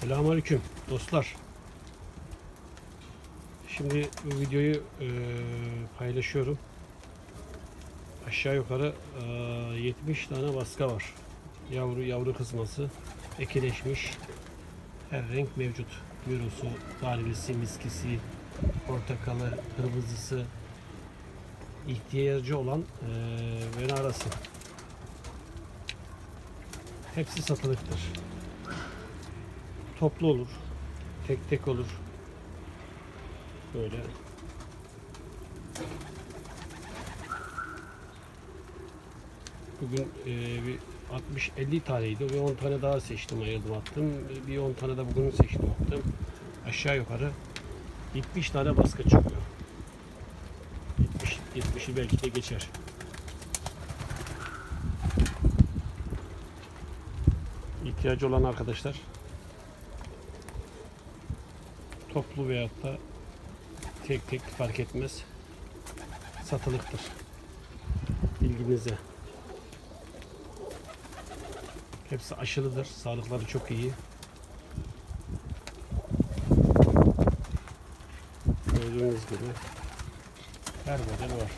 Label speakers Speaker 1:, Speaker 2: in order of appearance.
Speaker 1: Selamünaleyküm dostlar. Şimdi bu videoyu e, paylaşıyorum. Aşağı yukarı e, 70 tane baska var. Yavru yavru kızması, ekileşmiş. Her renk mevcut. Mirosu, talibisi, miskisi, portakalı, kırmızısı, ihtiyacı olan e, ve arası. Hepsi satılıktır. Toplu olur. Tek tek olur. Böyle. Bugün e, bir 60-50 taneydi. Bir 10 tane daha seçtim, ayırdım, attım. Bir 10 tane de bugün seçtim, attım. Aşağı yukarı 70 tane baskı çıkıyor. 70, 70'i belki de geçer. İhtiyacı olan arkadaşlar toplu veyahut da tek tek fark etmez satılıktır. Bilginize. Hepsi aşılıdır. Sağlıkları çok iyi. Gördüğünüz gibi her model var.